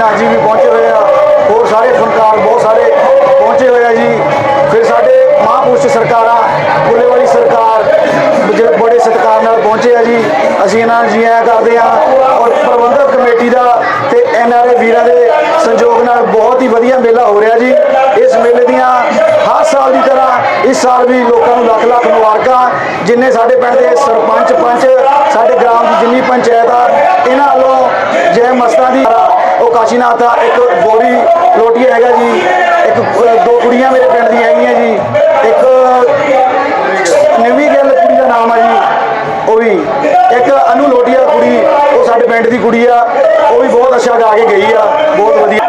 ਕਲਾਕਾਰ ਜੀ ਵੀ ਪਹੁੰਚੇ ਹੋਏ ਆ। ਹੋਰ ਸਾਰੇ ਫਨਕਾਰ ਬਹੁਤ ਸਾਰੇ ਪਹੁੰਚੇ ਹੋਏ ਆ ਜੀ। ਫਿਰ ਸਾਡੇ ਮਹਾਂਪੁਰਸ਼ ਸਰਕਾਰਾਂ ਬੁੱਲੇ ਵਾਲੀ ਸਰਕਾਰ ਜਿਹੜੇ ਬੜੇ ਸਤਿਕਾਰ ਨਾਲ ਪਹੁੰਚੇ ਆ ਜੀ। ਅਸੀਂ ਇਹਨਾਂ ਨੂੰ ਜੀ ਆਇਆਂ ਕਰਦੇ ਆ ਔਰ ਪ੍ਰਬੰਧਕ ਕਮੇਟੀ ਦਾ ਤੇ ਐਨਆਰਏ ਵੀਰਾਂ ਦੇ ਸੰਯੋਗ ਨਾਲ ਬਹੁਤ ਹੀ ਵਧੀਆ ਮੇਲਾ ਹੋ ਰਿਹਾ ਜੀ। ਇਸ ਮੇਲੇ ਦੀਆਂ ਹਰ ਸਾਲ ਦੀ ਤਰ੍ਹਾਂ ਇਸ ਸਾਲ ਵੀ ਲੋਕਾਂ ਨੂੰ ਲੱਖ ਲੱਖ ਮੁਬਾਰਕਾਂ, ਜਿੰਨੇ ਸਾਡੇ ਪਿੰਡ ਦੇ ਸਰਪੰਚ, ਪੰਚ, ਸਾਡੇ ਗ੍ਰਾਮ ਦੀ ਜਿੰਨੀ ਪੰਚਾਇਤ ਆ, ਇਹਨਾਂ ਵੱਲੋਂ ਜੈ ਮਸਤਾਂ ਦੀ ਉਹ ਕਾਸ਼ੀਨਾਥ ਦਾ ਇੱਕ ਗੋਰੀ ਲੋਟੀਆ ਹੈਗਾ ਜੀ। ਇੱਕ ਦੋ ਕੁੜੀਆਂ ਮੇਰੇ ਪਿੰਡ ਦੀਆਂ ਹੈਗੀਆਂ ਜੀ। ਇੱਕ ਨਿਵੀ ਗਿੱਲ ਕੁੜੀ ਦਾ ਨਾਮ ਆ ਜੀ, ਉਹ ਵੀ। ਇੱਕ ਅਨੂ ਲੋਟੀਆ ਕੁੜੀ, ਉਹ ਸਾਡੇ ਪਿੰਡ ਦੀ ਕੁੜੀ ਆ। ਉਹ ਵੀ ਬਹੁਤ ਅੱਛਾ ਗਾ ਕੇ ਗਈ ਆ, ਬਹੁਤ ਵਧੀਆ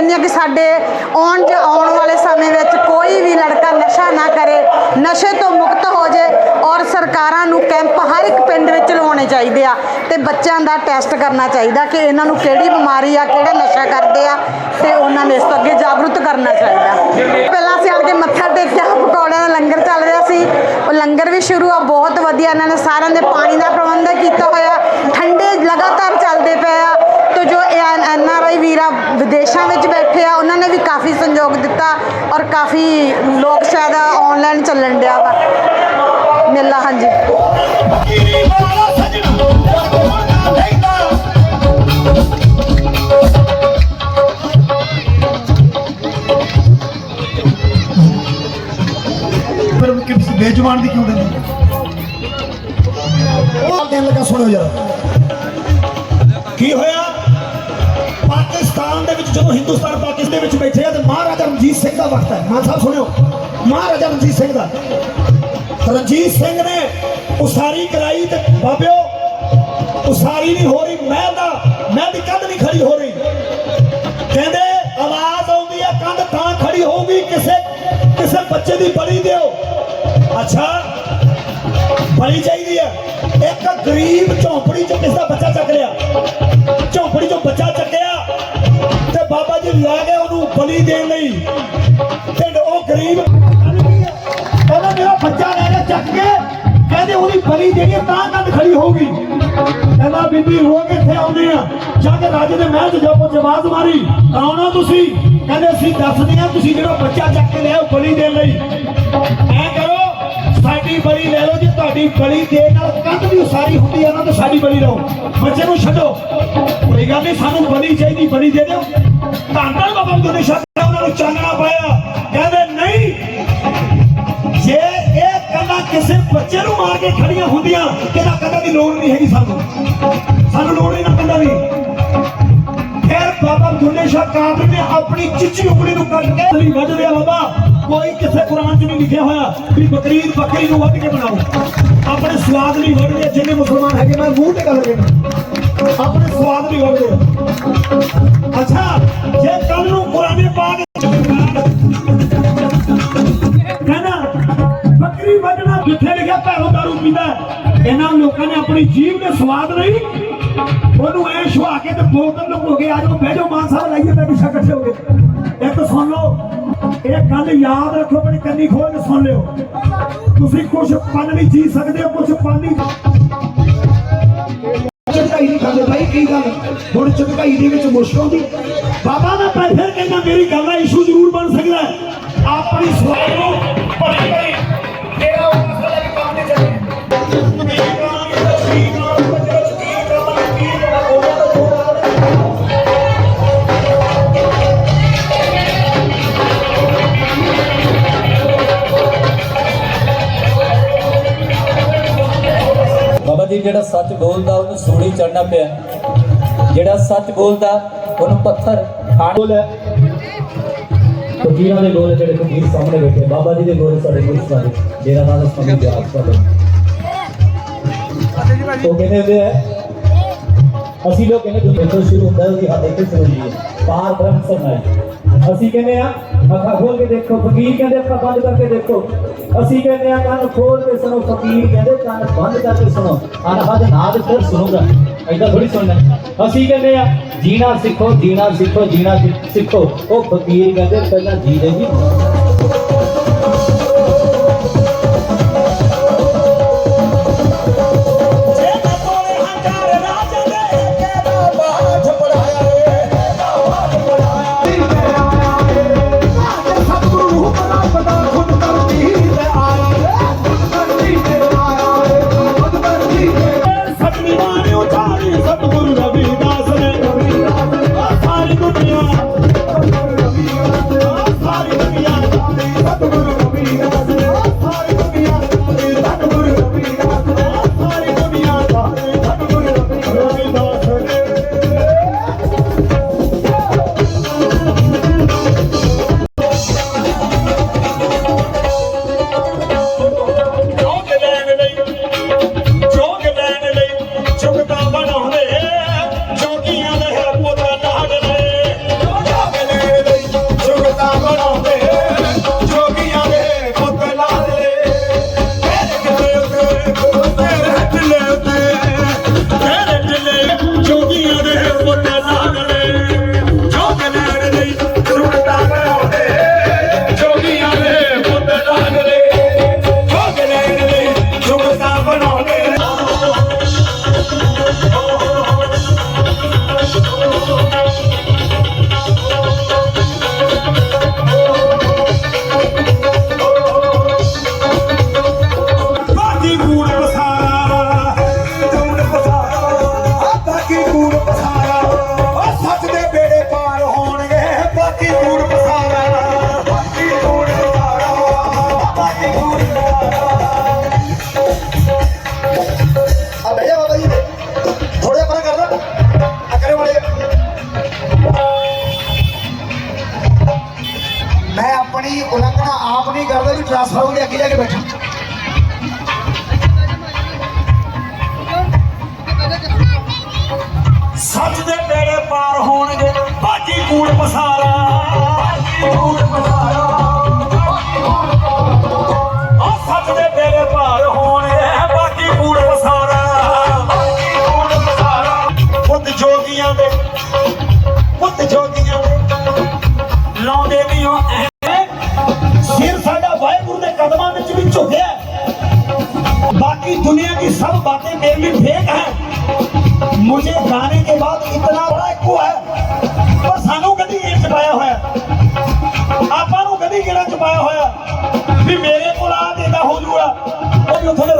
ਮੈਂ ਇਹੀ ਕਿ ਸਾਡੇ ਆਉਣ ਜ ਆਉਣ ਵਾਲੇ ਸਮੇਂ ਵਿੱਚ ਕੋਈ ਵੀ ਲੜਕਾ ਨਸ਼ਾ ਨਾ ਕਰੇ, ਨਸ਼ੇ ਤੋਂ ਮੁਕਤ ਹੋ ਜੇ ਔਰ ਸਰਕਾਰਾਂ ਨੂੰ ਕੈਂਪ ਹਰ ਇੱਕ ਪਿੰਡ ਵਿੱਚ ਲਵਾਉਣੇ ਚਾਹੀਦੇ ਆ ਤੇ ਬੱਚਿਆਂ ਦਾ ਟੈਸਟ ਕਰਨਾ ਚਾਹੀਦਾ ਕਿ ਇਹਨਾਂ ਨੂੰ ਕਿਹੜੀ ਬਿਮਾਰੀ ਆ, ਕਿਹੜਾ ਨਸ਼ਾ ਕਰਦੇ ਆ ਤੇ ਉਹਨਾਂ ਨੂੰ ਇਸ ਤੋਂ ਅੱਗੇ ਜਾਗਰੂਕ ਕਰਨਾ ਚਾਹੀਦਾ। ਪਹਿਲਾਂ ਅਸੀਂ ਆਣ ਕੇ ਮੱਥਾ ਟੇਕਿਆ, ਪਕੌੜਿਆਂ ਦਾ ਲੰਗਰ ਚੱਲ ਰਿਹਾ ਸੀ, ਉਹ ਲੰਗਰ ਵੀ ਸ਼ੁਰੂ ਆ, ਬਹੁਤ ਵਧੀਆ ਇਹਨਾਂ ਨੇ ਸਾਰਿਆਂ ਦੇ ਪਾਣੀ ਦਾ ਪ੍ਰਬੰਧ ਕੀਤਾ ਹੋਇਆ, ਠੰਡੇ ਲਗਾਤਾਰ ਚੱਲਦੇ ਪਏ ਆ ਐਨ ਆਰ ਆਈ ਵੀਰਾ ਵਿਦੇਸ਼ਾਂ ਵਿੱਚ ਬੈਠੇ ਆ, ਉਹਨਾਂ ਨੇ ਵੀ ਕਾਫੀ ਸੰਯੋਗ ਦਿੱਤਾ ਔਰ ਕਾਫੀ ਲੋਕ ਸ਼ਾਇਦ ਆਨਲਾਈਨ ਚੱਲਣ ਡਿਆ ਵਾ। ਮੇਲਾ, ਹਾਂਜੀ। ਕੀਰੀ ਵਾਲਾ ਸਜਣਾ ਜਗੋਣਾ ਲੈਂਦਾ ਫਿਰ ਕਿਸ ਬੇਜੁਬਾਨ ਦੀ ਕਿਉਂ ਦਿੰਦੇ ਉਹ ਦੇਣ ਲੱਗਾ ਸੁਣੋ ਜਰਾ। ਜਦੋਂ ਹਿੰਦੁਸਤਾਨ ਪਾਕਿਸਤਾਨ ਦੇ ਵਿੱਚ ਬੈਠੇ ਆ ਤੇ ਮਹਾਰਾਜਾ ਰਣਜੀਤ ਸਿੰਘ ਦਾ ਵਕਤ ਹੈ। ਮਾਨ ਸਾਹਿਬ, ਸੁਣਿਓ। ਮਹਾਰਾਜਾ ਰਣਜੀਤ ਸਿੰਘ ਦਾ। ਰਣਜੀਤ ਸਿੰਘ ਨੇ ਉਸਾਰੀ ਕਰਾਈ ਤੇ ਬਾਬਿਓ, ਉਸਾਰੀ ਨਹੀਂ ਹੋ ਰਹੀ, ਮਹਿਲ ਦਾ, ਮਹਿਲ ਦੀ ਕੰਧ ਨਹੀਂ ਖੜੀ ਹੋ ਰਹੀ। ਕਹਿੰਦੇ, ਆਵਾਜ਼ ਆਉਂਦੀ ਹੈ ਕੰਧ ਤਾਂ ਖੜੀ ਹੋਊਗੀ, ਕਿਸੇ ਕਿਸੇ ਬੱਚੇ ਦੀ ਬਲੀ ਦਿਓ। ਅੱਛਾ, ਬਲੀ ਚਾਹੀਦੀ ਹੈ ਇੱਕ ਗਰੀਬ ਝੌਂਪੜੀ ਚ ਕਿਸੇ ਦਾ ਬੱਚਾ ਚੱਕ ਲਿਆ। ਦੇਣ ਲਈ। ਤੇ ਉਹ ਗਰੀਬ ਕਹਿੰਦਾ ਮੇਰਾ ਬੱਚਾ ਲੈ ਕੇ ਚੱਕ ਕੇ। ਕਹਿੰਦੇ ਉਹਦੀ ਬਲੀ ਦੇਣੀ ਤਾਂ ਕੰਧ ਖੜੀ ਹੋਊਗੀ। ਕਹਿੰਦਾ ਬੀਬੀ ਰੋ ਕੇ ਇੱਥੇ ਆਉਂਦੇ ਆ ਜਾ ਕੇ ਰਾਜੇ ਦੇ ਮਹਿਲ 'ਚ ਜਾਪੋ ਜਵਾਜ਼ ਮਾਰੀ। ਕੌਣ ਤੁਸੀਂ। ਕਹਿੰਦੇ ਅਸੀਂ ਦੱਸਦੇ ਆ ਤੁਸੀਂ ਜਿਹੜਾ ਬੱਚਾ ਚੱਕ ਕੇ ਲਿਆ ਉਹ ਬਲੀ ਦੇਣ ਲਈ। ਐ ਕਰੋ ਸਾਡੀ ਬਲੀ ਲੈ ਲਓ ਜੇ ਤੁਹਾਡੀ ਬਲੀ ਦੇ ਨਾਲ ਕੰਧ ਵੀ ਉਸਾਰੀ ਹੁੰਦੀ ਆ ਨਾ ਤਾਂ ਸਾਡੀ ਬਲੀ ਲਓ। ਬੱਚੇ ਨੂੰ ਛੱਡੋ। ਕੋਈ ਗੱਲ ਨਹੀਂ, ਸਾਨੂੰ ਬਲੀ ਚਾਹੀਦੀ, ਬਲੀ ਦੇ ਦਿਓ। ਧੰਨ ਧੰਨ ਬਾਬਾ ਬੁੱਧ ਨੇ ਉਹਨਾਂ ਨੂੰ ਚਾਨਣਾ ਪਾਇਆ। ਕਹਿੰਦੇ, ਨਹੀਂ, ਜੇ ਇਹ ਕੰਨਾਂ ਕਿਸੇ ਬੱਚੇ ਨੂੰ ਮਾਰ ਕੇ ਖੜੀਆਂ ਹੁੰਦੀਆਂ ਕਿਹਦਾ ਕੰਨਾਂ ਦੀ ਲੋੜ ਨਹੀਂ ਹੈਗੀ ਸਾਨੂੰ? ਸਾਨੂੰ ਲੋੜ ਨਹੀਂ ਨਾ ਕੰਨਾਂ ਦੀ। ਫਿਰ ਸ਼ਾਹ ਕਾਦਰ ਨੇ ਆਪਣੀ ਚਿੱਚੀ ਉਂਗਲੀ ਨੂੰ ਕੱਟ ਕੇ ਲਈ ਵੱਢਦੇ ਬਾਬਾ। ਕੋਈ ਕਿਸੇ ਕੁਰਾਨ 'ਚ ਨਹੀਂ ਲਿਖਿਆ ਹੋਇਆ ਵੀ ਬਕਰੀਦ ਬੱਕਰੀ ਨੂੰ ਵੱਢ ਕੇ ਬਣਾਓ। ਆਪਣੇ ਸਵਾਦ ਲਈ ਵੱਢਦੇ, ਜਿੰਨੇ ਮੁਸਲਮਾਨ ਹੈਗੇ, ਮੈਂ ਮੂੰਹ ਤੇ ਗੱਲ ਕਹਿਣਾ ਆਪਣੇ ਸਵਾਦ ਲਈ ਵੱਢਦੇ। ਅੱਛਾ, ਜੇ ਕੱਲ ਨੂੰ ਕੁਰਾਨੇ ਪਾਕ ਕਹਿੰਦਾ, ਬੱਕਰੀ ਵੱਢਣਾ ਜਿੱਥੇ ਲਿਖਿਆ ਭੈਰੋ ਦਾਰੂ ਪੀਂਦਾ ਇਹਨਾਂ ਲੋਕਾਂ ਨੇ ਆਪਣੀ ਜੀਭ ਦੇ ਸਵਾਦ ਲਈ ਉਹਨੂੰ ਐ ਸ਼ਵਾ ਕੇ ਤੇ ਬੋਤਲ ਲੁਕੋ ਕੇ ਆ ਜਾਓ, ਬਹਿ ਜਾਓ, ਮਾਨ ਸਾਹਿਬ ਲਾਈਏ ਤੇ ਪਿੱਛਾ ਇਕੱਠੇ ਹੋ ਗਏ ਇੱਕ ਸੁਣ ਲਓ ਇਹ ਗੱਲ ਯਾਦ ਰੱਖੋ, ਆਪਣੀ ਕੰਨੀ ਖੋਲ ਕੇ ਸੁਣ ਲਿਓ। ਤੁਸੀਂ ਕੁਝ ਪਲ ਨਹੀਂ ਜੀ ਸਕਦੇ ਹੋ ਕੁਝ ਪਲ ਨਹੀਂ ਚੜਕਾਈ ਨਹੀਂ ਖਾਂਦੇ ਭਾਈ, ਕੀ ਗੱਲ? ਹੁਣ ਚੜਕਾਈ ਦੇ ਵਿੱਚ ਮੁਸ਼ਕ ਆਉਂਦੀ ਬਾਬਾ ਮੈਂ ਫਿਰ ਕਹਿੰਦਾ, ਮੇਰੀ ਗੱਲ ਦਾ ਇਸ਼ੂ ਜ਼ਰੂਰ ਬਣ ਸਕਦਾ ਆਪਣੀ ਸਵਾਲ ਬਾਬਾ ਜੀ, ਜਿਹੜਾ ਸੱਚ ਬੋਲਦਾ, ਉਹਨੂੰ ਸੂਲੀ ਚੜਨਾ ਪਿਆ। ਜਿਹੜਾ ਸੱਚ ਬੋਲਦਾ, ਉਹਨੂੰ ਪੱਥਰ ਖਾਣ ਬੋਲ ਹੈ। ਦੇ ਬੋਲ ਜਿਹੜੇ ਫਕੀਰ ਸਾਹਮਣੇ ਬੈਠੇ, ਬਾਬਾ ਜੀ ਦੇ ਬੋਲ ਸਾਡੇ ਗੁਰੂ ਸਾਹਿਬ ਜਿਹੜਾ ਨਾਲ ਸਮਝ ਗਿਆ ਆਪ ਉਹ ਕਹਿੰਦੇ ਹੁੰਦੇ ਆ, ਅਸੀਂ ਲੋਕ ਕਹਿੰਦੇ ਦੇਖੋ ਸ਼ੁਰੂ ਹੁੰਦਾ ਉਹਦੀ ਹੱਦ ਇੱਥੇ ਸ਼ੁਰੂ ਹੁੰਦੀ ਹੈ, ਪਾਰ ਬ੍ਰਹਮ ਸਰਨਾਈ ਅਸੀਂ ਕਹਿੰਦੇ ਆ ਅੱਖਾਂ ਖੋਲ ਕੇ ਦੇਖੋ, ਫਕੀਰ ਕਹਿੰਦੇ ਅੱਖਾਂ ਬੰਦ ਕਰਕੇ ਦੇਖੋ। ਅਸੀਂ ਕਹਿੰਦੇ ਆ ਕੰਨ ਖੋਲ ਕੇ ਸੁਣੋ, ਫਕੀਰ ਕਹਿੰਦੇ, ਕੰਨ ਬੰਦ ਕਰਕੇ ਸੁਣੋ। ਅਨਹਦ ਨਾਦ ਫਿਰ ਸੁਣੂਗਾ। ਐਦਾਂ ਥੋੜੀ ਸੁਣਨਾ। ਅਸੀਂ ਕਹਿੰਦੇ ਆ ਜੀਣਾ ਸਿੱਖੋ ਜੀਣਾ ਸਿੱਖੋ ਜੀਣਾ ਸਿੱਖੋ। ਉਹ ਫਕੀਰ ਕਹਿੰਦੇ, ਪਹਿਲਾਂ ਜੀ ਦੇ ਜੀ ਕੂੜ ਪਸਾਰਾ ਬਾਜੀ ਕੂੜ ਪਸਾਰਾ ਉਹ ਸੱਚ ਦੇ ਬੇੜੇ ਪਾਰ ਹੋਣਗੇ ਬਾਜੀ ਕੂੜ ਪਸਾਰਾ ਬਾਜੀ ਕੂੜ ਪਸਾਰਾ ਪੁੱਤ ਜੋਗੀਆਂ ਦੇ ਪੁੱਤ ਜੋਗੀਆਂ ਦੇ ਲਾਉਂਦੇ ਨਹੀਂ ਹੋ ਸਿਰ ਸਾਡਾ ਵਾਹਿਗੁਰੂ ਦੇ ਕਦਮਾਂ ਵਿੱਚ ਵੀ ਝੁਕਿਆ ਹੈ। बाकी दुनिया की सब बातें मेरे लिए फेक है मुझे गाने के बाद इतना बड़ा इको है ਗੇੜਾ ਚ ਹੋਇਆ ਵੀ ਮੇਰੇ ਕੋਲ ਆ ਦੇਦਾ ਹੋ ਜੂਗਾ। ਉਹ ਵੀ ਉੱਥੇ ਦੇ